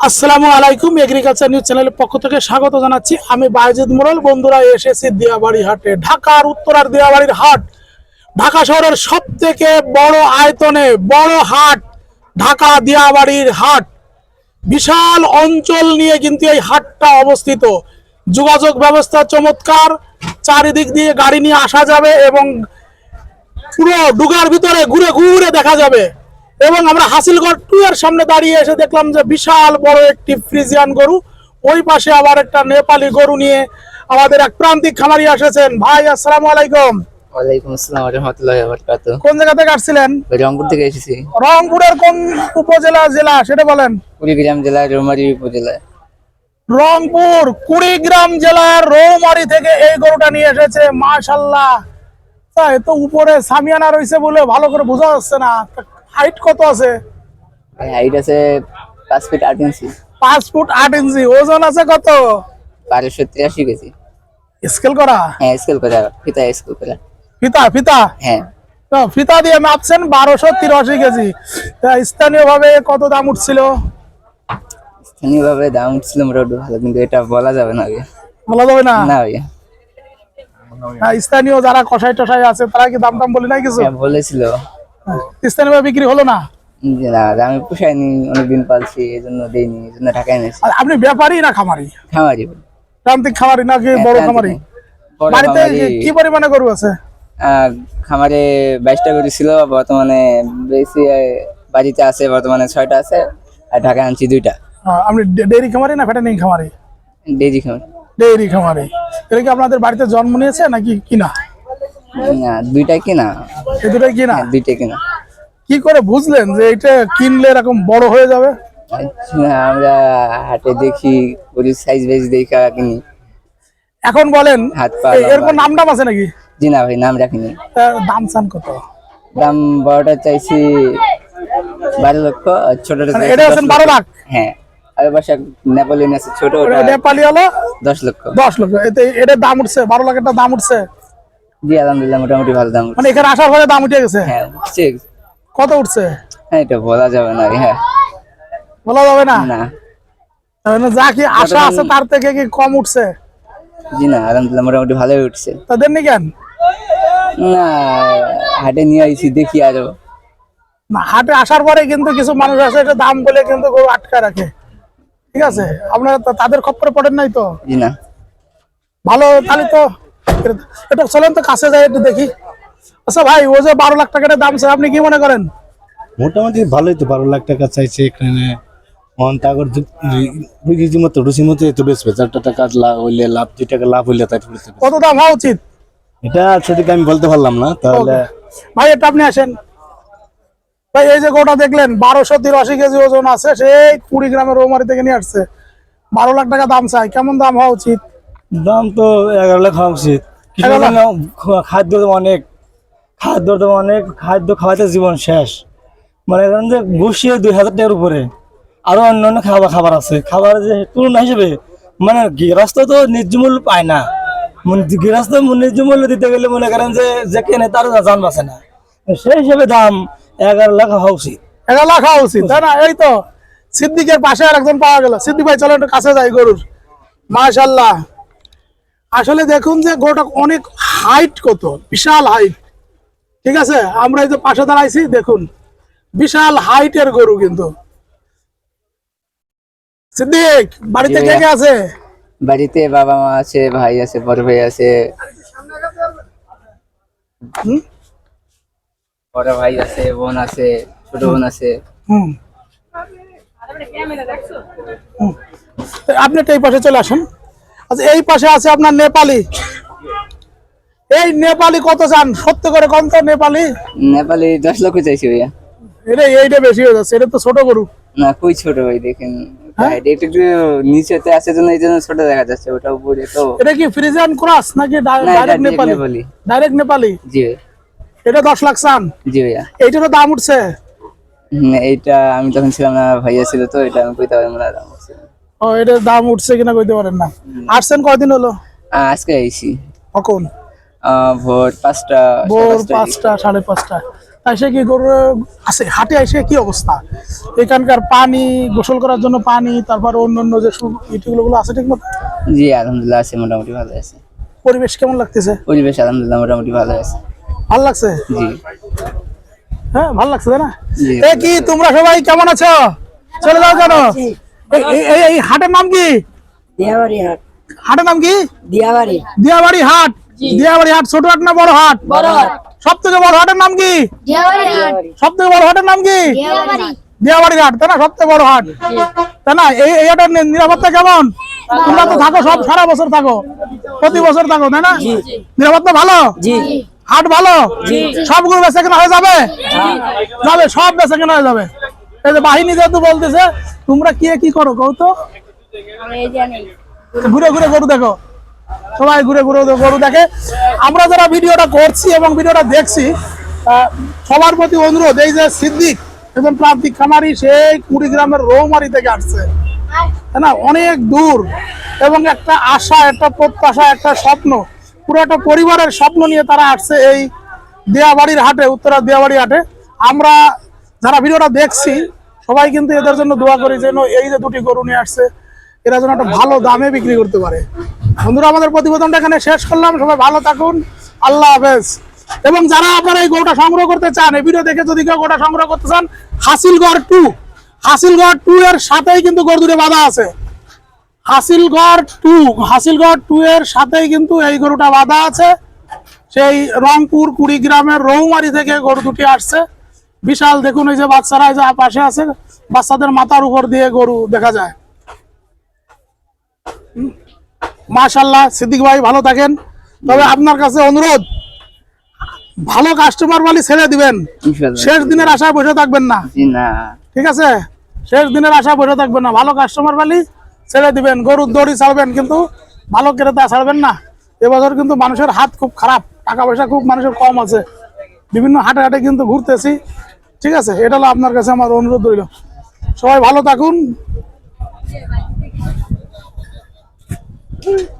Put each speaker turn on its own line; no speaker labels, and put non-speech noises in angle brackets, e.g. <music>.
আসসালামু আলাইকুম agriculture news চ্যানেলের পক্ষ থেকে স্বাগত জানাচ্ছি। আমি বাইজিদ মোড়ল বন্ধুরা, এসেছি দিয়াবাড়ি হাটে। ঢাকার উত্তরার দিয়াবাড়ির হাট, ঢাকা শহরের সব থেকে বড় আয়তনে বড় হাট ঢাকা দিয়াবাড়ির হাট। বিশাল অঞ্চল নিয়ে কিন্তু এই হাটটা অবস্থিত। যোগাযোগ ব্যবস্থা চমৎকার, চারিদিক দিয়ে গাড়ি নিয়ে আসা যাবে এবং পুরো ডুগার ভিতরে ঘুরে ঘুরে দেখা যাবে। এবং আমরা হাসিলগড় টু এর সামনে দাঁড়িয়ে এসে দেখলাম যে বিশাল বড় একটি ফ্রিজিয়ান গরু। ওই পাশে আবার একটা নেপালি গরু নিয়ে আমাদের এক প্রান্তিক খামারি এসেছেন। ভাই আসসালামু আলাইকুম।
ওয়ালাইকুম আসসালাম রহমতুল্লাহ বরকাত
কোন জায়গা থেকে আসছিলেন?
রংপুর থেকে এসেছি।
রংপুরের কোন উপজেলা জেলা সেটা বলেন।
কুড়িগ্রাম জেলার রৌমারী উপজেলায়
রংপুর কুড়িগ্রাম জেলার রৌমারি থেকে এই গরুটা নিয়ে এসেছে। তাই তো উপরে সামিয়ানা রয়েছে বলে ভালো করে বোঝা যাচ্ছে না। হাইট কত আছে?
হাইট আছে পাঁচ ফিট আট ইঞ্চি।
পাঁচ ফুট আট ইঞ্চি ওজন আছে কত?
বারোশো তিরাশি কেজি।
স্কেল করা?
হ্যাঁ স্কেল করা ফিতা স্কেল করা।
ফিতা ফিতা?
হ্যাঁ।
তো ফিতা দিয়ে মাপছেন বারোশো তিরাশি কেজি। তা স্থানীয় ভাবে কত দাম উঠছিল?
স্থানীয়ভাবে দাম উঠছিল মোটামুটি ভালো কিন্তু এটা বলা যাবে না আগে
বলা যাবে না?
না ভাইয়া।
স্থানীয় যারা কষাই টসাই আছে তারা কি দাম টাম বলে নাই কিছু?
হ্যাঁ, বলেছিল।
বিক্রি হলো না?
আমি পোষাইনি অনেকদিন পালছি এই জন্য দেইনি এই জন্য ঢাকায় এনেছি।
আপনি ব্যাপারী না খামারি?
খামারি।
প্রান্তিক খামারি নাকি বড়
হ্যাঁ,
খামারি? বাড়িতে কি পরিমাণে গরু আছে?
খামারে বাইশটা গরু ছিল বর্তমানে বেশি বাড়িতে আছে বর্তমানে ছয়টা আছে আর ঢাকায় আনছি দুইটা।
আপনি ডেইরি খামারি না ফ্যাটানিং খামারি?
ডেজি খামার।
ডেইরি খামারি। এটা কি আপনাদের বাড়িতে জন্ম নিয়েছে নাকি কিনা?
না দুইটাই কিনা।
এই দুটাই কিনা?
হ্যাঁ, দুইটাই কিনা।
কি করে বুঝলেন যে এটা কিনলে এরকম বড় হয়ে যাবে?
আচ্ছা, আমরা হাটে দেখি গরুর সাইজ বেজ দেখা কিনি।
এখন বলেন
হাত পা
এর। কোন নাম টাম আছে নাকি?
জি না ভাই নাম রাখিনি।
দাম চান কত?
দাম বড়টা চাইছি বারো লক্ষ ছোটটা
মানে এটা আছেন বারো লাখ?
হ্যাঁ আর নেপালিয়ান আছে ছোট ওটা
নেপালি হলো
দশ লক্ষ।
দশ লক্ষ। এতে দাম উঠছে বারো লাখ একটা দাম উঠছে?
জি আলহামদুলিল্লাহ মোটামুটি ভালো দাম
মানে এখানে আসার পরে দাম উঠে গেছে?
হ্যাঁ
কত উঠছে?
হ্যাঁ এটা বলা যাবে না হ্যাঁ।
বলা যাবে না?
না।
তাহলে যা কি আশা আছে তার থেকে কি কম উঠছে?
জি না আলহামদুলিল্লাহ মোটামুটি ভালোই উঠছে।
তাদের নি কেন?
না হাটে নিয়ে আইছি দেখি আরও।
না হাটে আসার পরে কিন্তু কিছু মানুষ আছে এটা দাম বলে কিন্তু গরু আটকা রাখে। ঠিক আছে? আপনারা তাদের খপ্পরে পড়েন নাই তো?
জি না।
ভালো তাহলে তো এটা চলেন তো কাছে যাই একটু দেখি। আচ্ছা ভাই ও যে বারো লাখ টাকার দাম স্যার আপনি কি মনে করেন?
মোটামুটি ভালোই তো বারো লাখ টাকা চাইছে এখানে। অন্তাগর দুই কেজি মতো রুচি মতো তো বেচবে চারটা টাকা লাভ হইলে লাভ দুই টাকা লাভ হইলে তাই
কত দাম হওয়া উচিত?
এটা সঠিক আমি বলতে পারলাম না তাহলে
ভাই এটা আপনি আসেন। ভাই এই যে গোটা দেখলেন বারোশো তিরাশি কেজি ওজন আছে সেই কুড়ি গ্রামের রৌমারি থেকে নিয়ে আসছে। বারো লাখ টাকা দাম চাই কেমন দাম হওয়া উচিত?
দাম তো এগারো লাখ হওয়া উচিত। খাদ্য অনেক খাদ্য তো অনেক খাদ্য খাওয়াতে জীবন শেষ। মানে করেন যে বসিয়ে দুই হাজার টাকার উপরে। আরও অন্যান্য খাবার খাবার আছে। খাবার যে তুলনা হিসেবে মানে গৃহস্থ তো ন্যায্য পায় না। মানে গৃহস্থ ন্যায্য দিতে গেলে মনে করেন যে যে কেনে তার জান বাঁচে না। সেই হিসেবে দাম এগারো লাখ হওয়া উচিত।
এগারো লাখ হওয়া উচিত, তাই না? এই তো সিদ্দিকের পাশে আর একজন পাওয়া গেল। সিদ্দিক ভাই চলো একটু কাছে যাই গরুর। মাশাল্লাহ আসলে দেখুন যে গরুটা অনেক হাইট কত? বিশাল হাইট ঠিক আছে? আমরা এই যে পাশে দাঁড়াইছি দেখুন বিশাল হাইটের গরু কিন্তু। সিদ্দিক বাড়িতে কে কে আছে?
বাড়িতে বাবা মা আছে ভাই আছে বড় ভাই আছে। বড় ভাই আছে বোন আছে ছোট বোন আছে।
আপনি একটু এই পাশে চলে আসুন। আচ্ছা এই পাশে আছে আপনার নেপালি। এই নেপালি কত চান? সত্য করে কম তো নেপালি।
নেপালি দশ লক্ষ চাইছি ভাইয়া।
এটা এইটা বেশি হয়ে যাচ্ছে এটা তো ছোট গরু।
না কই ছোট ভাই দেখেন।
হ্যাঁ?
একটু একটু নিচেতে আছে জন্য এই জন্য ছোট দেখা যাচ্ছে ওটা উপরে তো।
এটা কি ফ্রিজিয়ান ক্রস নাকি ডাইরেক্ট নেপালি?
নেপালি।
ডাইরেক্ট নেপালি?
জি ভাই।
এটা দশ লাখ চান?
জি ভাইয়া।
এইটারও দাম উঠছে?
এইটা আমি তখন ছিলাম না ভাইয়া ছিল তো এটা আমি কইতে পারব না দাম।
ও এটার দাম উঠছে কিনা কইতে পারেন না। আসছেন কয়দিন হলো?
আজকে আইছি।
কখন?
ভোর পাঁচটা
ভোর পাঁচটা সাড়ে পাঁচটা তাই সে কি গরু আছে হাটে এসে কি অবস্থা? এখানকার পানি গোসল করার জন্য পানি তারপর অন্য অন্য যে ইটিগুলো আছে ঠিক মতো
জি আলহামদুলিল্লাহ আছে মোটামুটি ভালো আছে।
পরিবেশ কেমন লাগতেছে?
পরিবেশ আলহামদুলিল্লাহ মোটামুটি ভালো আছে।
ভালো লাগছে?
জি।
হ্যাঁ ভালো লাগছে তাই না? এ কি তোমরা সবাই কেমন আছো? চলে যাও কেন এই হাটের নাম কি?
দিয়াবাড়ি হাট।
হাটের নাম কি?
দিয়াবাড়ি।
দিয়াবাড়ি হাট। দিয়াবাড়ি হাট ছোট হাট না বড় হাট? সব থেকে বড় হাটের নাম কি? সব থেকে বড় হাটের নাম কি? দিয়াবাড়ি। হাট তাই না? সব থেকে বড় হাট। তাই না? এই এই হাটের নিরাপত্তা কেমন? তোমরা তো থাকো সব সারা বছর থাকো। প্রতি বছর থাকো তাই না? নিরাপত্তা ভালো?
জি।
হাট ভালো? সবগুলো বেচা কেনা হয়ে যাবে? যাবে সব বেচা কেনা হয়ে যাবে। এই যে বাহিনী যেহেতু বলতেছে তোমরা কি কি করো কৌ তো? ঘুরে ঘুরে গরু দেখো। সবাই ঘুরে ঘুরে গরু দেখে। আমরা যারা ভিডিওটা করছি এবং ভিডিওটা দেখছি সবার প্রতি অনুরোধ, এই যে সিদ্দিক একজন প্রান্তিক খামারি সেই কুড়িগ্রামের রৌমারি থেকে আসছে। না? অনেক দূর। এবং একটা আশা, একটা প্রত্যাশা, একটা স্বপ্ন, পুরো একটা পরিবারের স্বপ্ন নিয়ে তারা আসছে এই দেয়াবাড়ির হাটে, উত্তরা দেয়াবাড়ি হাটে। আমরা যারা ভিডিওটা দেখছি, সবাই কিন্তু এদের জন্য দোয়া করি যেন এই যে দুটি গরু নিয়ে আসছে এরা যেন একটা ভালো দামে বিক্রি করতে পারে। বন্ধুরা, আমাদের প্রতিবেদনটা এখানে শেষ করলাম। সবাই ভালো থাকুন। আল্লাহ হাফেজ। এবং যারা আপনারা এই গরুটা সংগ্রহ করতে চান, এই ভিডিও দেখে যদি কেউ গোটা সংগ্রহ করতে চান, হাসিলগড় টু। হাসিলগড় টু এর সাথেই কিন্তু গরু দুটো বাধা আছে। হাসিলগড় টু হাসিলগড় টু এর সাথেই কিন্তু এই গরুটা বাধা আছে। সেই রংপুর কুড়িগ্রামের রৌমারি থেকে গরু দুটি আসছে। বিশাল দেখুন, এই যে বাচ্চারা এই যে পাশে আছে, বাচ্চাদের মাথার উপর দিয়ে গরু দেখা যায়। মাশাল্লাহ সিদ্দিক ভাই ভালো থাকেন। তবে আপনার কাছে অনুরোধ ভালো কাস্টমার বলি ছেড়ে দিবেন। শেষ দিনের আশায় বসে থাকবেন না। ঠিক আছে? শেষ দিনের আশা বসে থাকবেন না। ভালো কাস্টমার বালি ছেড়ে দিবেন। গরুর দড়ি ছাড়বেন কিন্তু ভালো ক্রেতা ছাড়বেন না। এবছর কিন্তু মানুষের হাত খুব খারাপ টাকা পয়সা খুব মানুষের কম আছে। বিভিন্ন হাটে হাটে কিন্তু ঘুরতেছি। ঠিক আছে? এটা হলো আপনার কাছে আমার অনুরোধ রইল। সবাই ভালো থাকুন। Woo! <laughs>